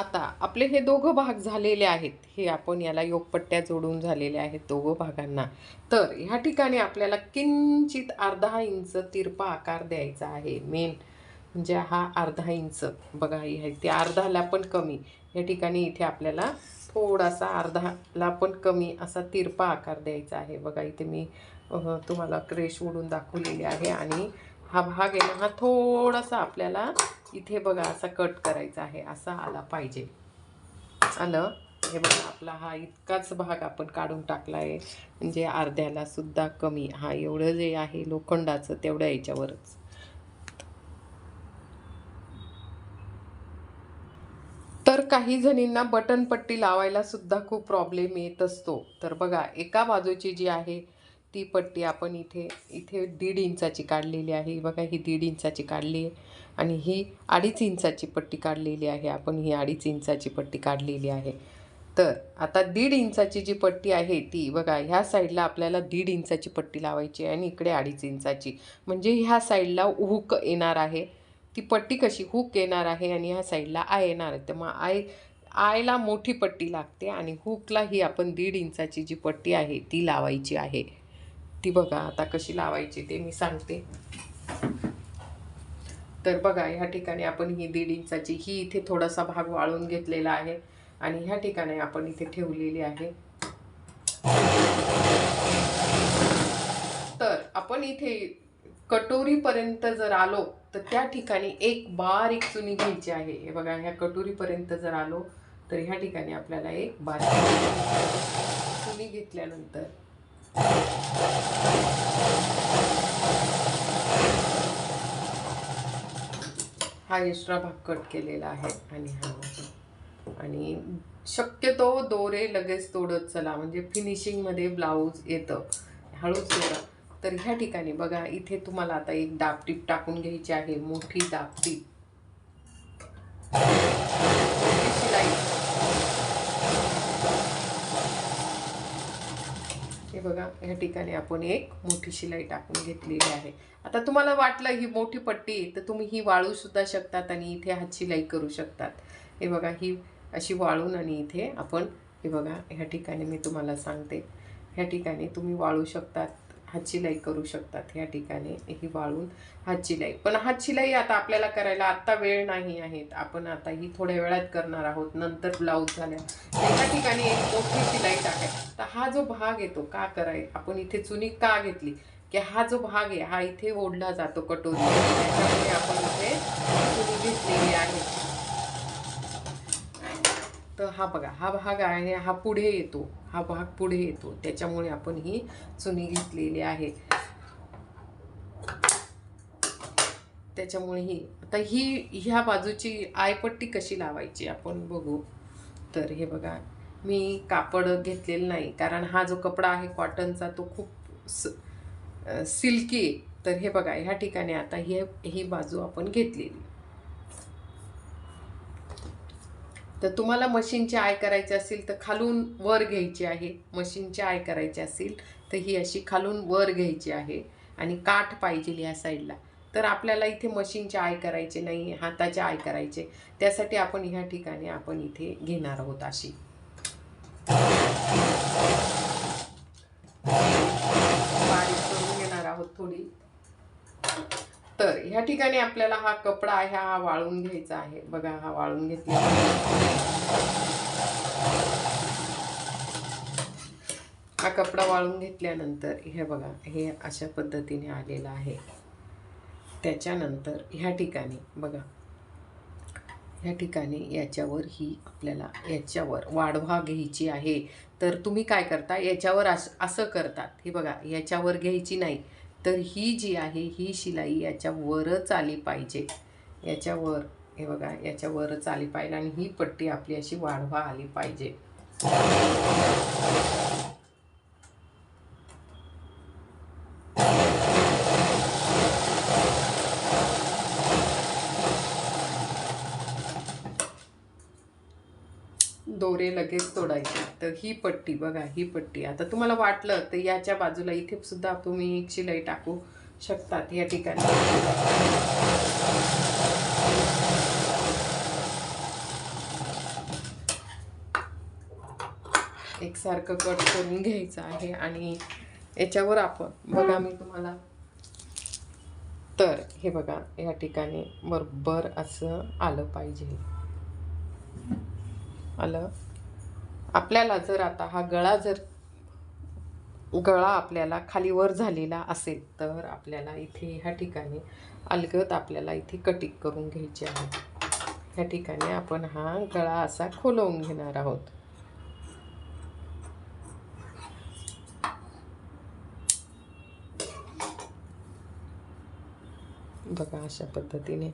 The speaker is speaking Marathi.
आता आपले हे दोघं भाग झालेले आहेत हे आपण याला योगपट्ट्या जोडून झालेले आहेत दोघं भागांना. तर ह्या ठिकाणी आपल्याला किंचित अर्धा इंच तिरपा आकार द्यायचा आहे. मेन म्हणजे हा अर्धा इंच. बघा हे ते अर्धाला पण कमी. या ठिकाणी इथे आपल्याला थोडासा अर्धाला पण कमी असा तिरपा आकार द्यायचा आहे. बघा इथे मी तुम्हाला क्रेश ओढून दाखवलेली आहे आणि हा भाग आहे ना हा थोडासा आपल्याला इथे बघा असा कट करायचा आहे असा आला पाहिजे. आलं? हे बघा आपला हा इतकाच भाग आपण काढून टाकला आहे म्हणजे अर्ध्याला सुद्धा कमी. हा एवढं जे आहे लोखंडाचं तेवढ्या याच्यावरच. तर काही जणींना बटन पट्टी लावायला सुद्धा खूप प्रॉब्लेम येत असतो. तर बघा एका बाजूची जी आहे ती पट्टी आपण इथे इथे दीड इंचाची काढलेली आहे. बघा ही दीड इंचाची काढली आहे. आणि ही अडीच इंचाची पट्टी काढलेली आहे. आपण ही अडीच इंचाची पट्टी काढलेली आहे. तर आता दीड इंचाची जी पट्टी आहे ती बघा ह्या साईडला आपल्याला दीड इंचाची पट्टी लावायची आहे आणि इकडे अडीच इंचाची. म्हणजे ह्या साईडला हुक येणार आहे. ती पट्टी कशी? हुक येणार आहे आणि ह्या साईडला आय येणार आहे. तर मग आय आयला मोठी पट्टी लागते आणि हुकला ही आपण दीड इंचाची जी पट्टी आहे ती लावायची आहे. ती बघा आता कशी लावायची ते मी सांगते. तर बघा ह्या ठिकाणी आपण ही दीड इंचाची ही इथे थोडासा भाग वाळून घेतलेला आहे आणि ह्या ठिकाणी आपण इथे ठेवलेली आहे. तर आपण इथे कटोरीपर्यंत जर आलो तर त्या ठिकाणी एक बारीक चुनी घ्यायची आहे. हे बघा ह्या कटोरीपर्यंत जर आलो तर ह्या ठिकाणी आपल्याला एक बारीक चुनी घेतल्यानंतर हा एक्स्ट्रा भाग कट केलेला आहे आणि हा आणि शक्यतो दोरे लगेच तोडत चला म्हणजे फिनिशिंगमध्ये ब्लाऊज येतं हळूच तोडा तर ह्या ठिकाणी बघा इथे तुम्हाला आता एक दापटीप टाकून घ्यायची आहे मोठी दापटीप मोठी शिलाई हे बघा ह्या ठिकाणी आपण एक मोठी शिलाई टाकून घेतलेली आहे. आता तुम्हाला वाटलं ही मोठी पट्टी तर तुम्ही ही वाळू सुद्धा शकतात आणि इथे हात शिलाई करू शकतात. हे बघा ही अशी वाळून आणि इथे आपण हे बघा ह्या ठिकाणी मी तुम्हाला सांगते. ह्या ठिकाणी तुम्ही वाळू शकतात. हातशिलाई करू शकतात ह्या ठिकाणी ही वाळून हातशिलाई पण हातशिलाई आता आपल्याला करायला आत्ता वेळ नाही आहेत आपण आता ही थोड्या वेळात करणार आहोत नंतर ब्लाऊज झाल्या एका ठिकाणी एक मोठी शिलाई टाकाय तर हा जो भाग येतो का कराय आपण इथे चुनी का घेतली? की हा जो भाग आहे हा इथे ओढला जातो कटोरी त्याच्यामुळे आपण इथे चुनी घेतलेली आहे. तर हा बघा हा भाग आहे हा पुढे येतो हा भाग पुढे येतो. त्याच्यामुळे आपण ही चुनी घेतलेली आहे. त्याच्यामुळे ही आता ही ह्या बाजूची आयपट्टी कशी लावायची आपण बघू. तर हे बघा मी कापड घेतलेलं नाही कारण हा जो कपडा आहे कॉटनचा तो खूप स सिल्की तर हे बघा ह्या ठिकाणी आता ही ही बाजू आपण घेतलेली. तर तुम्हाला मशीनची आय करायची असेल तर खालून वर घ्यायची आहे. मशीनची आय करायची असेल तर ही अशी खालून वर घ्यायची आहे आणि काठ पाहिजे ह्या साईडला. तर आपल्याला इथे मशीनचे आय करायचे नाही हाताचे आय करायचे त्यासाठी आपण ह्या ठिकाणी आपण इथे घेणार आहोत अशी बारीक करून घेणार आहोत थोडी तर ह्या ठिकाणी आपल्याला हा कपडा आहे हा वाळून घ्यायचा आहे. बघा हा वाळून घेतला. हा कपडा वाळून घेतल्यानंतर हे बघा हे अशा पद्धतीने आलेलं आहे. त्याच्यानंतर ह्या ठिकाणी बघा ह्या ठिकाणी याच्यावर ही आपल्याला याच्यावर वाढवा घ्यायची आहे. तर तुम्ही काय करता? याच्यावर असं असं करतात. हे बघा याच्यावर घ्यायची नाही. तर ही जी आहे ही शिलाई याच्यावरच आली पाहिजे. याच्यावर हे बघा याच्यावरच आली पाहिजे आणि ही पट्टी आपली अशी वाढवा आली पाहिजे. दोरे लगेच तोडायचे. तर ही पट्टी बघा ही पट्टी. आता तुम्हाला वाटलं तर याच्या बाजूला इथे सुद्धा तुम्ही एक शिलाई टाकू शकतात या ठिकाणी. एकसारखं कट करून घ्यायचं आहे आणि याच्यावर आपण बघा मी तुम्हाला. तर हे बघा या ठिकाणी बरोबर असं आलं पाहिजे. आलं. आपल्याला जर आता हा गळा जर गळा आपल्याला खाली वर झालेला असेल तर आपल्याला इथे ह्या ठिकाणी अलगद आपल्याला इथे कटिंग करून घ्यायची आहे. ह्या ठिकाणी आपण हा गळा असा खोलवून घेणार आहोत. बघा अशा पद्धतीने